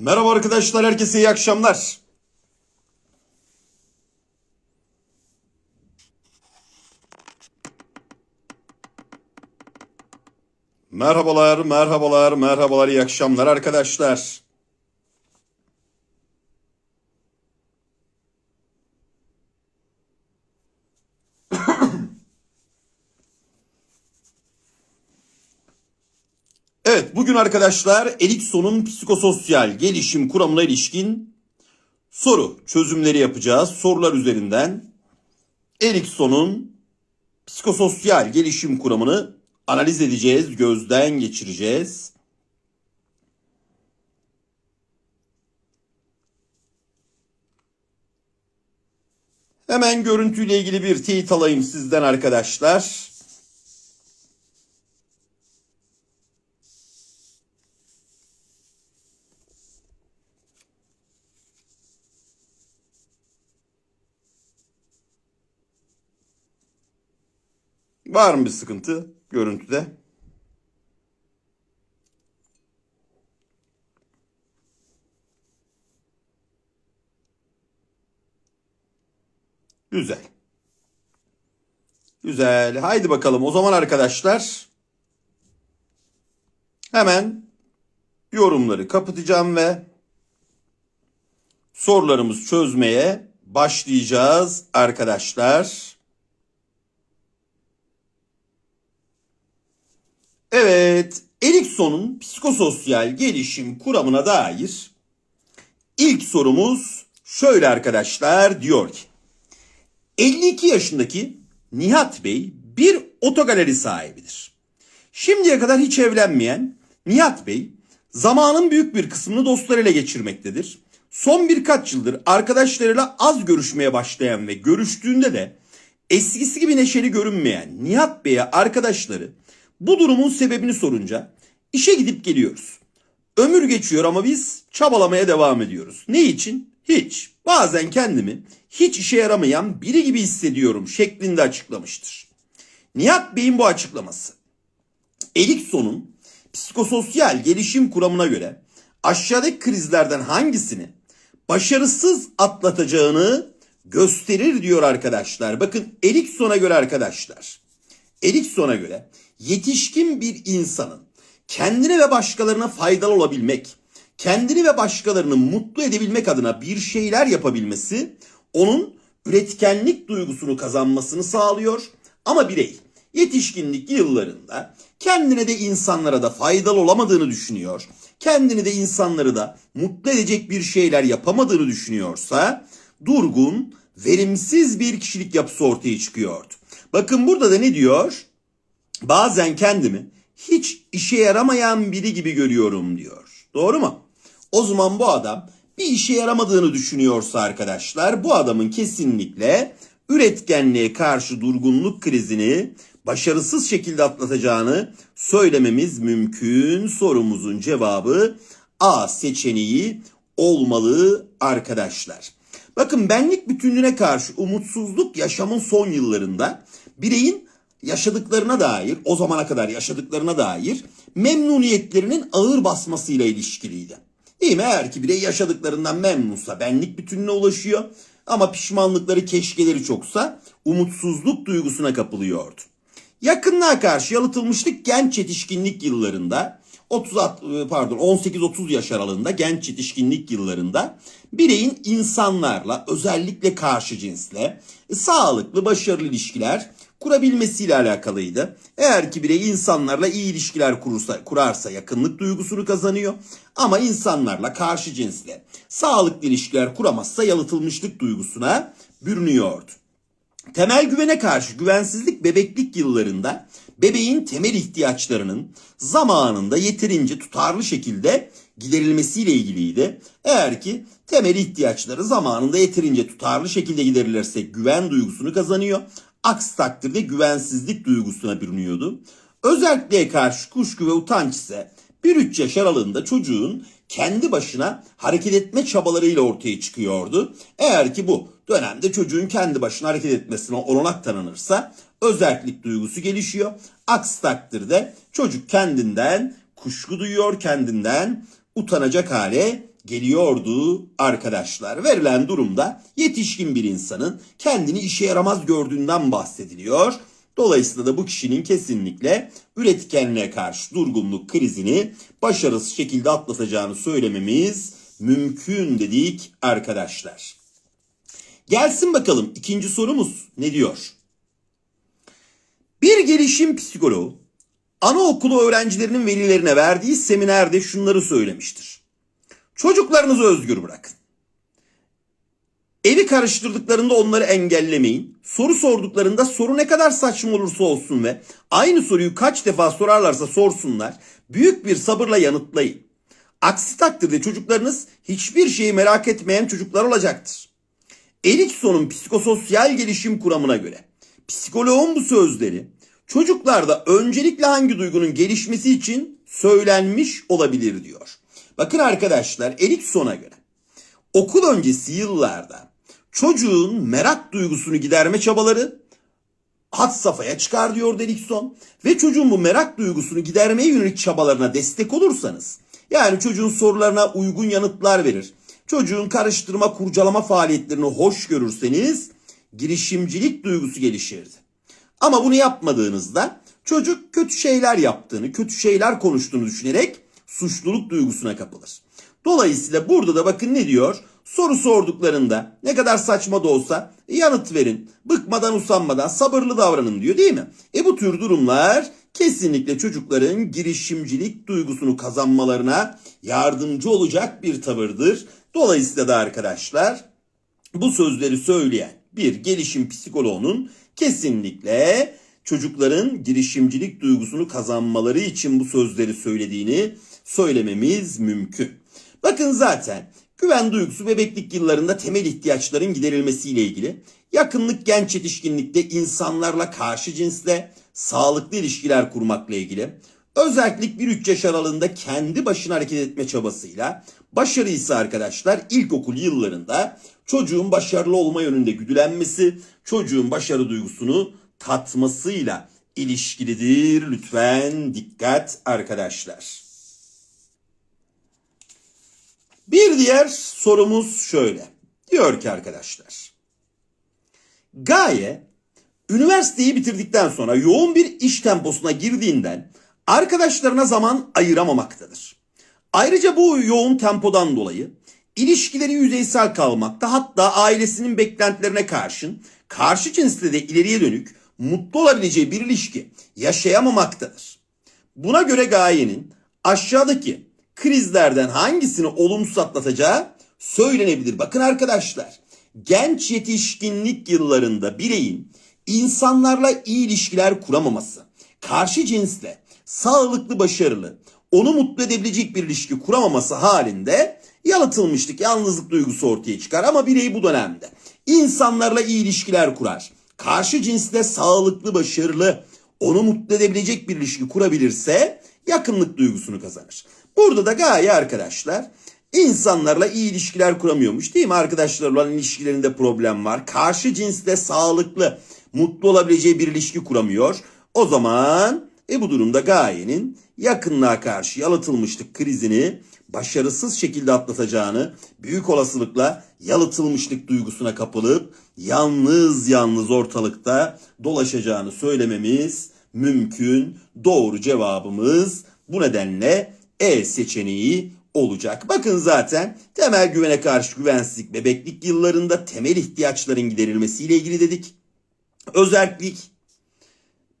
Merhaba arkadaşlar, herkese iyi akşamlar. Merhabalar, merhabalar, merhabalar, iyi akşamlar arkadaşlar. Evet, bugün arkadaşlar Erikson'un psikososyal gelişim kuramına ilişkin soru çözümleri yapacağız. Sorular üzerinden Erikson'un psikososyal gelişim kuramını analiz edeceğiz, gözden geçireceğiz. Hemen görüntüyle ilgili bir teyit alayım sizden arkadaşlar. Var mı bir sıkıntı görüntüde? Güzel. Güzel. Haydi bakalım. O zaman arkadaşlar hemen yorumları kapatacağım ve sorularımızı çözmeye başlayacağız arkadaşlar. Evet, Erikson'un psikososyal gelişim kuramına dair ilk sorumuz şöyle arkadaşlar diyor ki 52 yaşındaki Nihat Bey bir otogaleri sahibidir. Şimdiye kadar hiç evlenmeyen Nihat Bey zamanın büyük bir kısmını dostlarıyla geçirmektedir. Son birkaç yıldır arkadaşlarıyla az görüşmeye başlayan ve görüştüğünde de eskisi gibi neşeli görünmeyen Nihat Bey'e arkadaşları bu durumun sebebini sorunca işe gidip geliyoruz. Ömür geçiyor ama biz çabalamaya devam ediyoruz. Ne için? Hiç. Bazen kendimi hiç işe yaramayan biri gibi hissediyorum şeklinde açıklamıştır. Nihat Bey'in bu açıklaması Erikson'un psikososyal gelişim kuramına göre aşağıdaki krizlerden hangisini başarısız atlatacağını gösterir diyor arkadaşlar. Bakın Erikson'a göre arkadaşlar. Erikson'a göre yetişkin bir insanın kendine ve başkalarına faydalı olabilmek, kendini ve başkalarını mutlu edebilmek adına bir şeyler yapabilmesi onun üretkenlik duygusunu kazanmasını sağlıyor. Ama birey yetişkinlik yıllarında kendine de insanlara da faydalı olamadığını düşünüyor. Kendini de insanları da mutlu edecek bir şeyler yapamadığını düşünüyorsa durgun, verimsiz bir kişilik yapısı ortaya çıkıyordu. Bakın burada da ne diyor? Bazen kendimi hiç işe yaramayan biri gibi görüyorum diyor. Doğru mu? O zaman bu adam bir işe yaramadığını düşünüyorsa arkadaşlar bu adamın kesinlikle üretkenliğe karşı durgunluk krizini başarısız şekilde atlatacağını söylememiz mümkün. Sorumuzun cevabı A seçeneği olmalı arkadaşlar. Bakın benlik bütünlüğüne karşı umutsuzluk yaşamın son yıllarında bireyin yaşadıklarına dair, o zamana kadar yaşadıklarına dair memnuniyetlerinin ağır basmasıyla ilişkiliydi. Değil mi? Eğer ki birey yaşadıklarından memnunsa benlik bütününe ulaşıyor ama pişmanlıkları, keşkeleri çoksa umutsuzluk duygusuna kapılıyordu. Yakınlığa karşı yalıtılmışlık genç yetişkinlik yıllarında 30 pardon 18-30 yaş aralığında genç yetişkinlik yıllarında bireyin insanlarla özellikle karşı cinsle sağlıklı başarılı ilişkiler kurabilmesiyle alakalıydı. Eğer ki birey insanlarla iyi ilişkiler kurursa, kurarsa yakınlık duygusunu kazanıyor. Ama insanlarla karşı cinsle sağlıklı ilişkiler kuramazsa yalıtılmışlık duygusuna bürünüyordu. Temel güvene karşı güvensizlik bebeklik yıllarında bebeğin temel ihtiyaçlarının zamanında yeterince tutarlı şekilde giderilmesiyle ilgiliydi. Eğer ki temel ihtiyaçları zamanında yeterince tutarlı şekilde giderilirse güven duygusunu kazanıyor. Aksi takdirde güvensizlik duygusuna bürünüyordu. Özelliğe karşı kuşku ve utanç ise 1-3 yaş aralığında çocuğun kendi başına hareket etme çabalarıyla ortaya çıkıyordu. Eğer ki bu dönemde çocuğun kendi başına hareket etmesine olanak tanınırsa özellik duygusu gelişiyor. Aksi takdirde çocuk kendinden kuşku duyuyor, kendinden utanacak hale geliyordu arkadaşlar. Verilen durumda yetişkin bir insanın kendini işe yaramaz gördüğünden bahsediliyor. Dolayısıyla da bu kişinin kesinlikle üretkenliğe karşı durgunluk krizini başarısız şekilde atlatacağını söylememiz mümkün dedik arkadaşlar. Gelsin bakalım ikinci sorumuz ne diyor? Bir gelişim psikoloğu anaokulu öğrencilerinin velilerine verdiği seminerde şunları söylemiştir. Çocuklarınızı özgür bırakın. Evi karıştırdıklarında onları engellemeyin. Soru sorduklarında soru ne kadar saçma olursa olsun ve aynı soruyu kaç defa sorarlarsa sorsunlar büyük bir sabırla yanıtlayın. Aksi takdirde çocuklarınız hiçbir şeyi merak etmeyen çocuklar olacaktır. Erikson'un psikososyal gelişim kuramına göre psikoloğun bu sözleri çocuklarda öncelikle hangi duygunun gelişmesi için söylenmiş olabilir diyor. Bakın arkadaşlar Erikson'a göre okul öncesi yıllarda çocuğun merak duygusunu giderme çabaları had safhaya çıkar diyor Erikson. Ve çocuğun bu merak duygusunu gidermeye yönelik çabalarına destek olursanız yani çocuğun sorularına uygun yanıtlar verir. Çocuğun karıştırma kurcalama faaliyetlerini hoş görürseniz girişimcilik duygusu gelişirdi. Ama bunu yapmadığınızda çocuk kötü şeyler yaptığını, kötü şeyler konuştuğunu düşünerek suçluluk duygusuna kapılır. Dolayısıyla burada da bakın ne diyor? Soru sorduklarında ne kadar saçma da olsa yanıt verin. Bıkmadan usanmadan sabırlı davranın diyor değil mi? E bu tür durumlar kesinlikle çocukların girişimcilik duygusunu kazanmalarına yardımcı olacak bir tavırdır. Dolayısıyla da arkadaşlar bu sözleri söyleyen bir gelişim psikoloğunun kesinlikle çocukların girişimcilik duygusunu kazanmaları için bu sözleri söylediğini söylememiz mümkün. Bakın zaten güven duygusu bebeklik yıllarında temel ihtiyaçların giderilmesiyle ilgili, yakınlık genç yetişkinlikte insanlarla karşı cinsle sağlıklı ilişkiler kurmakla ilgili, özellik 1-3 yaş aralığında kendi başına hareket etme çabasıyla, başarı ise arkadaşlar ilkokul yıllarında çocuğun başarılı olma yönünde güdülenmesi, çocuğun başarı duygusunu tatmasıyla ilişkilidir. Lütfen dikkat arkadaşlar. Bir diğer sorumuz şöyle. Diyor ki arkadaşlar. Gaye üniversiteyi bitirdikten sonra yoğun bir iş temposuna girdiğinden arkadaşlarına zaman ayıramamaktadır. Ayrıca bu yoğun tempodan dolayı ilişkileri yüzeysel kalmakta hatta ailesinin beklentilerine karşın karşı cinsle de ileriye dönük mutlu olabileceği bir ilişki yaşayamamaktadır. Buna göre Gaye'nin aşağıdaki krizlerden hangisini olumsuz atlatacağı söylenebilir. Bakın arkadaşlar genç yetişkinlik yıllarında bireyin insanlarla iyi ilişkiler kuramaması, karşı cinsle sağlıklı başarılı, onu mutlu edebilecek bir ilişki kuramaması halinde yalıtılmışlık, yalnızlık duygusu ortaya çıkar. Ama birey bu dönemde insanlarla iyi ilişkiler kurar. Karşı cinsle sağlıklı, başarılı, onu mutlu edebilecek bir ilişki kurabilirse yakınlık duygusunu kazanır. Burada da gaye arkadaşlar insanlarla iyi ilişkiler kuramıyormuş değil mi? Arkadaşlarla olan ilişkilerinde problem var. Karşı cinsle sağlıklı, mutlu olabileceği bir ilişki kuramıyor. O zaman e bu durumda gayenin yakınlığa karşı yalıtılmışlık krizini başarısız şekilde atlatacağını, büyük olasılıkla yalıtılmışlık duygusuna kapılıp yalnız yalnız ortalıkta dolaşacağını söylememiz mümkün. Doğru cevabımız bu nedenle E seçeneği olacak. Bakın zaten temel güvene karşı güvensizlik bebeklik yıllarında temel ihtiyaçların giderilmesiyle ilgili dedik. Özellik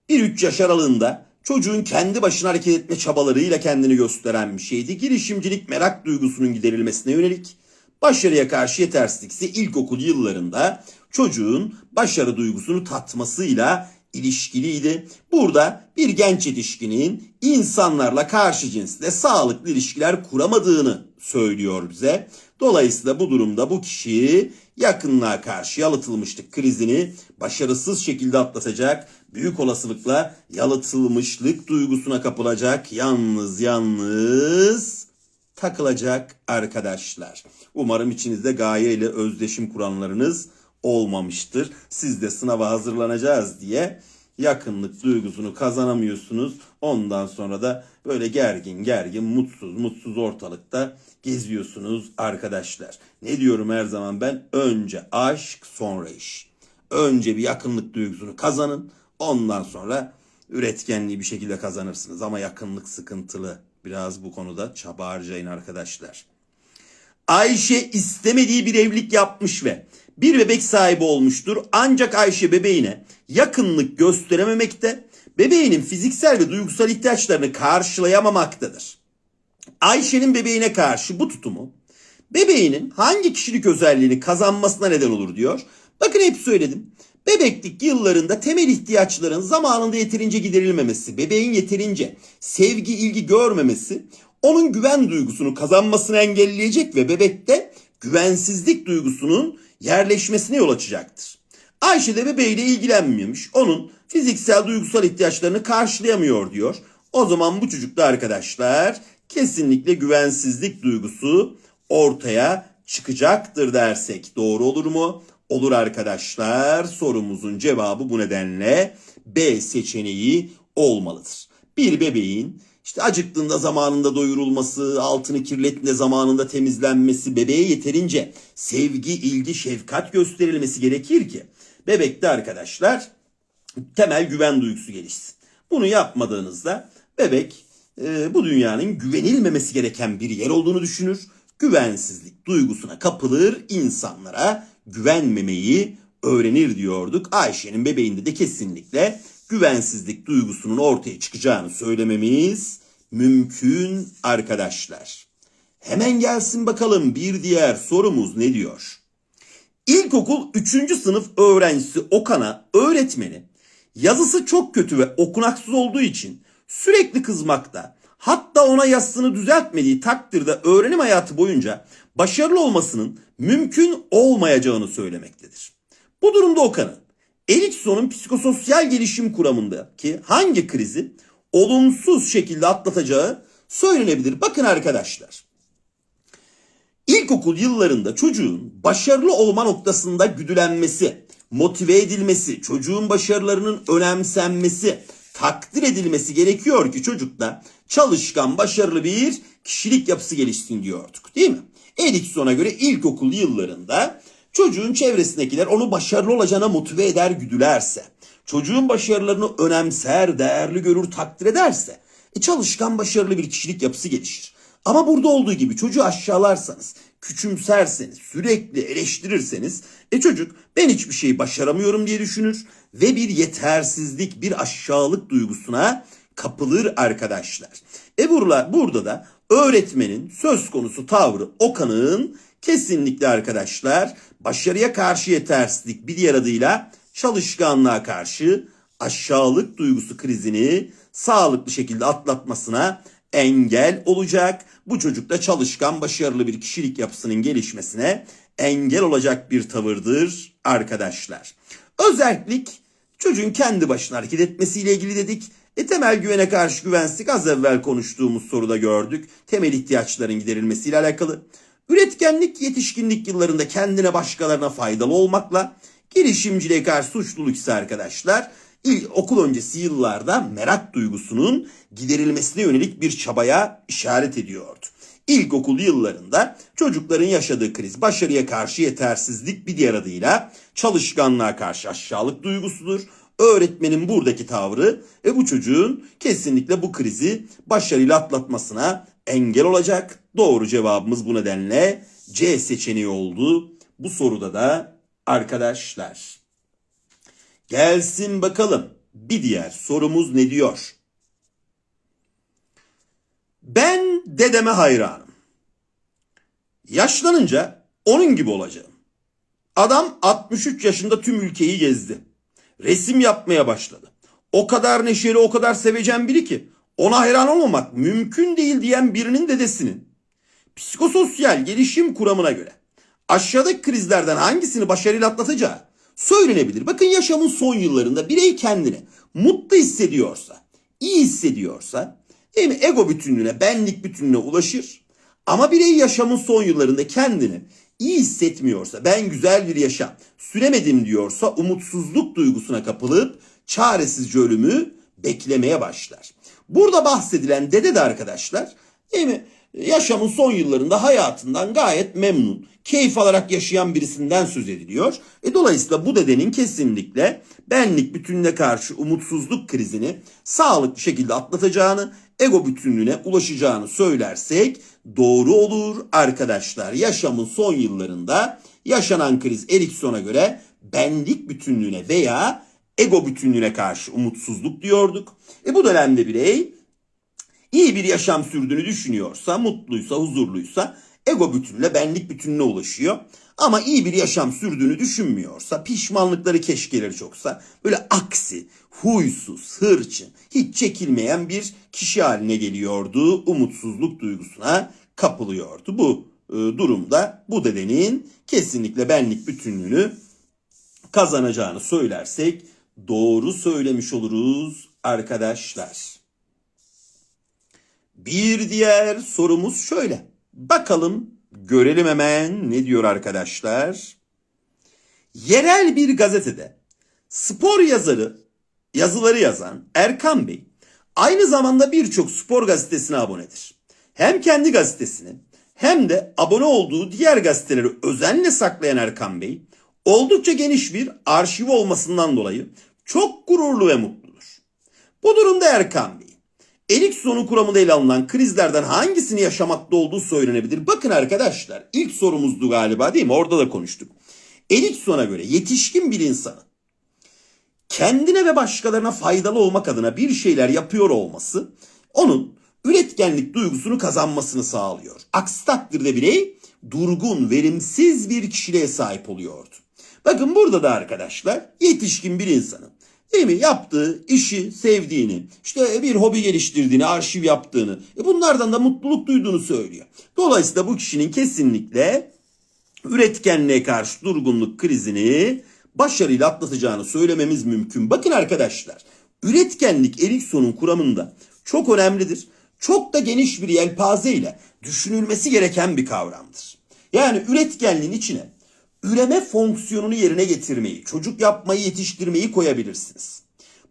1-3 yaş aralığında çocuğun kendi başına hareket etme çabalarıyla kendini gösteren bir şeydi. Girişimcilik merak duygusunun giderilmesine yönelik. Başarıya karşı yetersizlik ise ilkokul yıllarında çocuğun başarı duygusunu tatmasıyla ilişkiliydi. Burada bir genç yetişkinin insanlarla karşı cinsle sağlıklı ilişkiler kuramadığını söylüyor bize. Dolayısıyla bu durumda bu kişi yakınlığa karşı yalıtılmışlık krizini başarısız şekilde atlatacak. Büyük olasılıkla yalıtılmışlık duygusuna kapılacak. Yalnız yalnız takılacak arkadaşlar. Umarım içinizde gaye ile özdeşim kuranlarınız olmamıştır. Siz de sınava hazırlanacağız diye yakınlık duygusunu kazanamıyorsunuz. Ondan sonra da böyle gergin gergin mutsuz mutsuz ortalıkta geziyorsunuz arkadaşlar. Ne diyorum her zaman ben? Önce aşk sonra iş. Önce bir yakınlık duygusunu kazanın. Ondan sonra üretkenliği bir şekilde kazanırsınız. Ama yakınlık sıkıntılı. Biraz bu konuda çaba harcayın arkadaşlar. Ayşe istemediği bir evlilik yapmış ve bir bebek sahibi olmuştur. Ancak Ayşe bebeğine yakınlık gösterememekte, bebeğinin fiziksel ve duygusal ihtiyaçlarını karşılayamamaktadır. Ayşe'nin bebeğine karşı bu tutumu bebeğinin hangi kişilik özelliğini kazanmasına neden olur diyor. Bakın hep söyledim. Bebeklik yıllarında temel ihtiyaçların zamanında yeterince giderilmemesi, bebeğin yeterince sevgi, ilgi görmemesi onun güven duygusunu kazanmasını engelleyecek ve bebekte güvensizlik duygusunun yerleşmesine yol açacaktır. Ayşe de bebeğiyle ilgilenmiyormuş. Onun fiziksel duygusal ihtiyaçlarını karşılayamıyor diyor. O zaman bu çocukta arkadaşlar kesinlikle güvensizlik duygusu ortaya çıkacaktır dersek doğru olur mu? Olur arkadaşlar. Sorumuzun cevabı bu nedenle B seçeneği olmalıdır. Bir bebeğin işte acıktığında zamanında doyurulması, altını kirlettiğinde zamanında temizlenmesi, bebeğe yeterince sevgi, ilgi, şefkat gösterilmesi gerekir ki bebekte arkadaşlar temel güven duygusu gelişsin. Bunu yapmadığınızda bebek e, bu dünyanın güvenilmemesi gereken bir yer olduğunu düşünür. Güvensizlik duygusuna kapılır, insanlara güvenmemeyi öğrenir diyorduk. Ayşe'nin bebeğinde de kesinlikle güvensizlik duygusunun ortaya çıkacağını söylememiz mümkün arkadaşlar. Hemen gelsin bakalım bir diğer sorumuz ne diyor? İlkokul 3. sınıf öğrencisi Okan'a öğretmeni yazısı çok kötü ve okunaksız olduğu için sürekli kızmakta. Hatta ona yazısını düzeltmediği takdirde öğrenim hayatı boyunca başarılı olmasının mümkün olmayacağını söylemektedir. Bu durumda Okan'ın Erikson'un psikososyal gelişim kuramındaki hangi krizi olumsuz şekilde atlatacağı söylenebilir. Bakın arkadaşlar. İlkokul yıllarında çocuğun başarılı olma noktasında güdülenmesi, motive edilmesi, çocuğun başarılarının önemsenmesi, takdir edilmesi gerekiyor ki çocukta çalışkan, başarılı bir kişilik yapısı gelişsin diyorduk değil mi? Erikson'a göre ilkokul yıllarında çocuğun çevresindekiler onu başarılı olacağına motive eder güdülerse, çocuğun başarılarını önemser, değerli görür, takdir ederse, e çalışkan, başarılı bir kişilik yapısı gelişir. Ama burada olduğu gibi çocuğu aşağılarsanız, küçümserseniz, sürekli eleştirirseniz, e çocuk ben hiçbir şeyi başaramıyorum diye düşünür ve bir yetersizlik, bir aşağılık duygusuna kapılır arkadaşlar. E burada, burada da öğretmenin söz konusu tavrı Okan'ın kesinlikle arkadaşlar başarıya karşı yetersizlik bir diğer adıyla çalışkanlığa karşı aşağılık duygusu krizini sağlıklı şekilde atlatmasına engel olacak. Bu çocukta çalışkan, başarılı bir kişilik yapısının gelişmesine engel olacak bir tavırdır arkadaşlar. Özellik çocuğun kendi başına hareket etmesiyle ilgili dedik. E temel güvene karşı güvensizlik az evvel konuştuğumuz soruda gördük. Temel ihtiyaçların giderilmesiyle alakalı. Üretkenlik yetişkinlik yıllarında kendine başkalarına faydalı olmakla girişimciliğe karşı suçluluk ise arkadaşlar ilk okul öncesi yıllarda merak duygusunun giderilmesine yönelik bir çabaya işaret ediyordu. İlkokul yıllarında çocukların yaşadığı kriz başarıya karşı yetersizlik bir diğer adıyla çalışkanlığa karşı aşağılık duygusudur. Öğretmenin buradaki tavrı ve bu çocuğun kesinlikle bu krizi başarıyla atlatmasına engel olacak. Doğru cevabımız bu nedenle C seçeneği oldu. Bu soruda da arkadaşlar. Gelsin bakalım bir diğer sorumuz ne diyor? Ben dedeme hayranım. Yaşlanınca onun gibi olacağım. Adam 63 yaşında tüm ülkeyi gezdi. Resim yapmaya başladı. O kadar neşeli, o kadar sevecen biri ki ona hayran olmamak mümkün değil diyen birinin dedesinin psikososyal gelişim kuramına göre aşağıdaki krizlerden hangisini başarıyla atlatacağı söylenebilir. Bakın yaşamın son yıllarında birey kendini mutlu hissediyorsa, iyi hissediyorsa değil mi? ego bütünlüğüne, benlik bütünlüğüne ulaşır. Ama birey yaşamın son yıllarında kendini iyi hissetmiyorsa, ben güzel bir yaşam süremedim diyorsa umutsuzluk duygusuna kapılıp çaresizce ölümü beklemeye başlar. Burada bahsedilen dede de arkadaşlar değil mi? Yaşamın son yıllarında hayatından gayet memnun, keyif alarak yaşayan birisinden söz ediliyor. E dolayısıyla bu dedenin kesinlikle benlik bütününe karşı umutsuzluk krizini sağlıklı şekilde atlatacağını, ego bütünlüğüne ulaşacağını söylersek doğru olur arkadaşlar. Yaşamın son yıllarında yaşanan kriz Erikson'a göre benlik bütünlüğüne veya ego bütünlüğüne karşı umutsuzluk diyorduk. E bu dönemde birey iyi bir yaşam sürdüğünü düşünüyorsa, mutluysa, huzurluysa ego bütününe, benlik bütününe ulaşıyor. Ama iyi bir yaşam sürdüğünü düşünmüyorsa, pişmanlıkları keşkeleri çoksa, böyle aksi, huysuz, hırçın, hiç çekilmeyen bir kişi haline geliyordu. Umutsuzluk duygusuna kapılıyordu. Bu e, durumda bu dedenin kesinlikle benlik bütünlüğünü kazanacağını söylersek doğru söylemiş oluruz arkadaşlar. Bir diğer sorumuz şöyle. Bakalım görelim hemen ne diyor arkadaşlar. Yerel bir gazetede spor yazarı yazıları yazan Erkan Bey aynı zamanda birçok spor gazetesine abonedir. Hem kendi gazetesini hem de abone olduğu diğer gazeteleri özenle saklayan Erkan Bey oldukça geniş bir arşivi olmasından dolayı çok gururlu ve mutludur. Bu durumda Erkan Bey Erikson'un kuramında ele alınan krizlerden hangisini yaşamakta olduğu söylenebilir. Bakın arkadaşlar ilk sorumuzdu galiba değil mi? Orada da konuştuk. Erikson'a göre yetişkin bir insanın kendine ve başkalarına faydalı olmak adına bir şeyler yapıyor olması onun üretkenlik duygusunu kazanmasını sağlıyor. Aksi takdirde birey durgun, verimsiz bir kişiliğe sahip oluyordu. Bakın burada da arkadaşlar yetişkin bir insanın değil mi yaptığı işi sevdiğini, işte bir hobi geliştirdiğini, arşiv yaptığını, e bunlardan da mutluluk duyduğunu söylüyor. Dolayısıyla bu kişinin kesinlikle üretkenliğe karşı durgunluk krizini başarıyla atlatacağını söylememiz mümkün. Bakın arkadaşlar, üretkenlik Erikson'un kuramında çok önemlidir. Çok da geniş bir yelpaze ile düşünülmesi gereken bir kavramdır. Yani üretkenliğin içine üreme fonksiyonunu yerine getirmeyi, çocuk yapmayı, yetiştirmeyi koyabilirsiniz.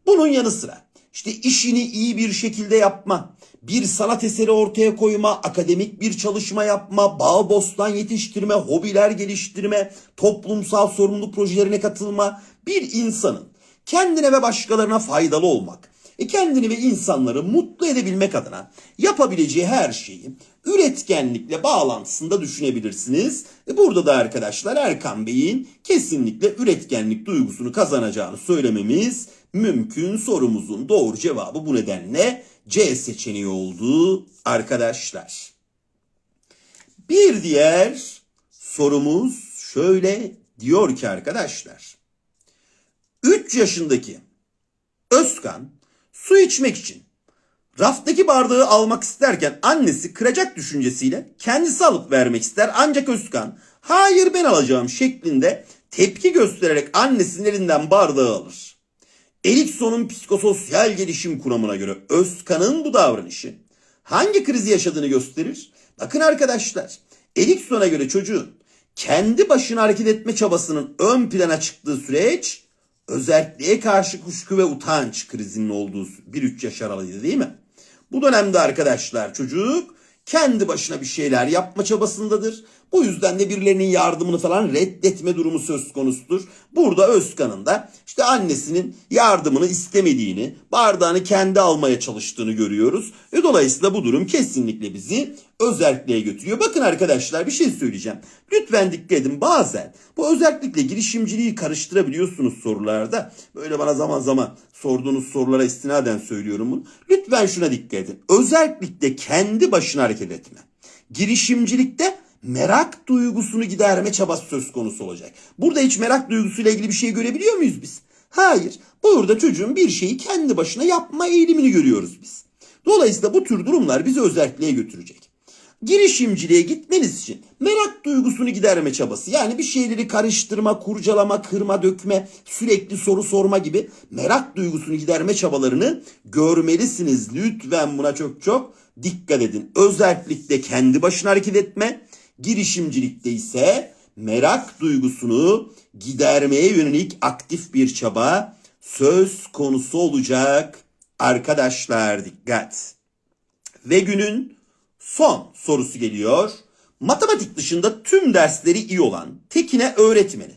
Bunun yanı sıra işte işini iyi bir şekilde yapma, bir sanat eseri ortaya koyma, akademik bir çalışma yapma, bağ bostan yetiştirme, hobiler geliştirme, toplumsal sorumluluk projelerine katılma, bir insanın kendine ve başkalarına faydalı olmak, e kendini ve insanları mutlu edebilmek adına yapabileceği her şeyi üretkenlikle bağlantısında düşünebilirsiniz. E burada da arkadaşlar Erkan Bey'in kesinlikle üretkenlik duygusunu kazanacağını söylememiz mümkün. Sorumuzun doğru cevabı bu nedenle C seçeneği oldu arkadaşlar. Bir diğer sorumuz şöyle diyor ki arkadaşlar. 3 yaşındaki Özkan su içmek için raftaki bardağı almak isterken annesi kıracak düşüncesiyle kendisi alıp vermek ister ancak Özkan hayır ben alacağım şeklinde tepki göstererek annesinin elinden bardağı alır. Erikson'un psikososyal gelişim kuramına göre Özkan'ın bu davranışı hangi krizi yaşadığını gösterir? Bakın arkadaşlar Erikson'a göre çocuğun kendi başına hareket etme çabasının ön plana çıktığı süreç özelliğe karşı kuşku ve utanç krizinin olduğu 1-3 yaş aralığıydı değil mi? Bu dönemde arkadaşlar çocuk kendi başına bir şeyler yapma çabasındadır. Bu yüzden de birilerinin yardımını falan reddetme durumu söz konusudur. Burada Özkan'ın da işte annesinin yardımını istemediğini, bardağını kendi almaya çalıştığını görüyoruz. Ve dolayısıyla bu durum kesinlikle bizi özelliğe götürüyor. Bakın arkadaşlar bir şey söyleyeceğim. Lütfen dikkat edin bazen bu özellikle girişimciliği karıştırabiliyorsunuz sorularda. Böyle bana zaman zaman sorduğunuz sorulara istinaden söylüyorum bunu. Lütfen şuna dikkat edin. Özellikle kendi başına hareket etme. Girişimcilikte merak duygusunu giderme çabası söz konusu olacak. Burada hiç merak duygusuyla ilgili bir şey görebiliyor muyuz biz? Hayır. Burada çocuğun bir şeyi kendi başına yapma eğilimini görüyoruz biz. Dolayısıyla bu tür durumlar bizi özelliğe götürecek. Girişimciliğe gitmeniz için merak duygusunu giderme çabası yani bir şeyleri karıştırma, kurcalama, kırma, dökme, sürekli soru sorma gibi merak duygusunu giderme çabalarını görmelisiniz. Lütfen buna çok çok dikkat edin. Özellikle kendi başına hareket etme, girişimcilikte ise merak duygusunu gidermeye yönelik aktif bir çaba söz konusu olacak. Arkadaşlar dikkat. Ve günün son sorusu geliyor. Matematik dışında tüm dersleri iyi olan Tekin'e öğretmeni.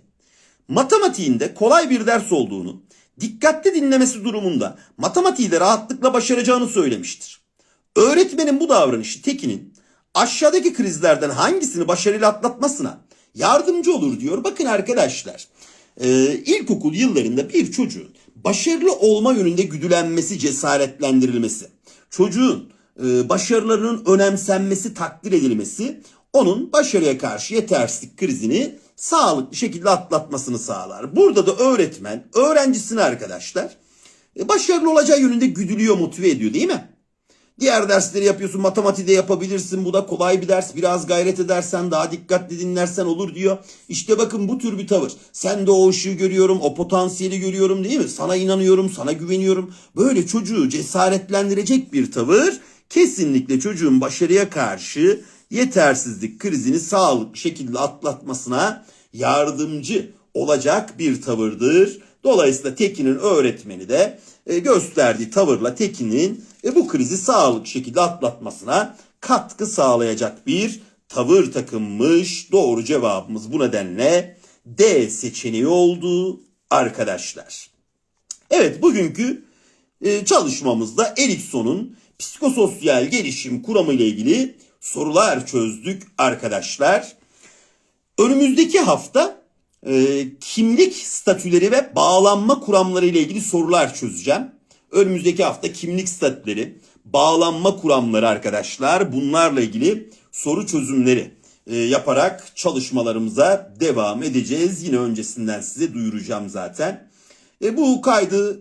Matematiğinde kolay bir ders olduğunu, dikkatli dinlemesi durumunda matematiği de rahatlıkla başaracağını söylemiştir. Öğretmenin bu davranışı Tekin'in aşağıdaki krizlerden hangisini başarıyla atlatmasına yardımcı olur diyor. Bakın arkadaşlar, e, ilkokul yıllarında bir çocuğun başarılı olma yönünde güdülenmesi, cesaretlendirilmesi, çocuğun başarılarının önemsenmesi, takdir edilmesi onun başarıya karşı yetersizlik krizini sağlıklı şekilde atlatmasını sağlar. Burada da öğretmen öğrencisini arkadaşlar e, başarılı olacağı yönünde güdülüyor, motive ediyor değil mi? Diğer dersleri yapıyorsun, matematiği de yapabilirsin. Bu da kolay bir ders. Biraz gayret edersen, daha dikkatli dinlersen olur diyor. İşte bakın bu tür bir tavır. Sen de o ışığı görüyorum, o potansiyeli görüyorum değil mi? Sana inanıyorum, sana güveniyorum. Böyle çocuğu cesaretlendirecek bir tavır kesinlikle çocuğun başarıya karşı yetersizlik krizini sağlıklı şekilde atlatmasına yardımcı olacak bir tavırdır. Dolayısıyla Tekin'in öğretmeni de e, gösterdiği tavırla Tekin'in e, bu krizi sağlıklı şekilde atlatmasına katkı sağlayacak bir tavır takınmış. Doğru cevabımız bu nedenle D seçeneği oldu arkadaşlar. Evet bugünkü e, çalışmamızda Erikson'un psikososyal gelişim kuramı ile ilgili sorular çözdük arkadaşlar. Önümüzdeki hafta e, kimlik statüleri ve bağlanma kuramları ile ilgili sorular çözeceğim. Önümüzdeki hafta kimlik statüleri, bağlanma kuramları arkadaşlar bunlarla ilgili soru çözümleri e, yaparak çalışmalarımıza devam edeceğiz. Yine öncesinden size duyuracağım zaten. E, bu kaydı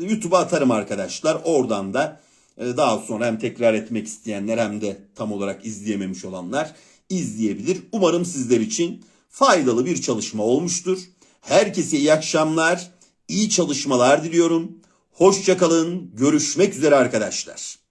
YouTube'a atarım arkadaşlar. Oradan da daha sonra hem tekrar etmek isteyenler hem de tam olarak izleyememiş olanlar izleyebilir. Umarım sizler için faydalı bir çalışma olmuştur. Herkese iyi akşamlar, iyi çalışmalar diliyorum. Hoşçakalın, görüşmek üzere arkadaşlar.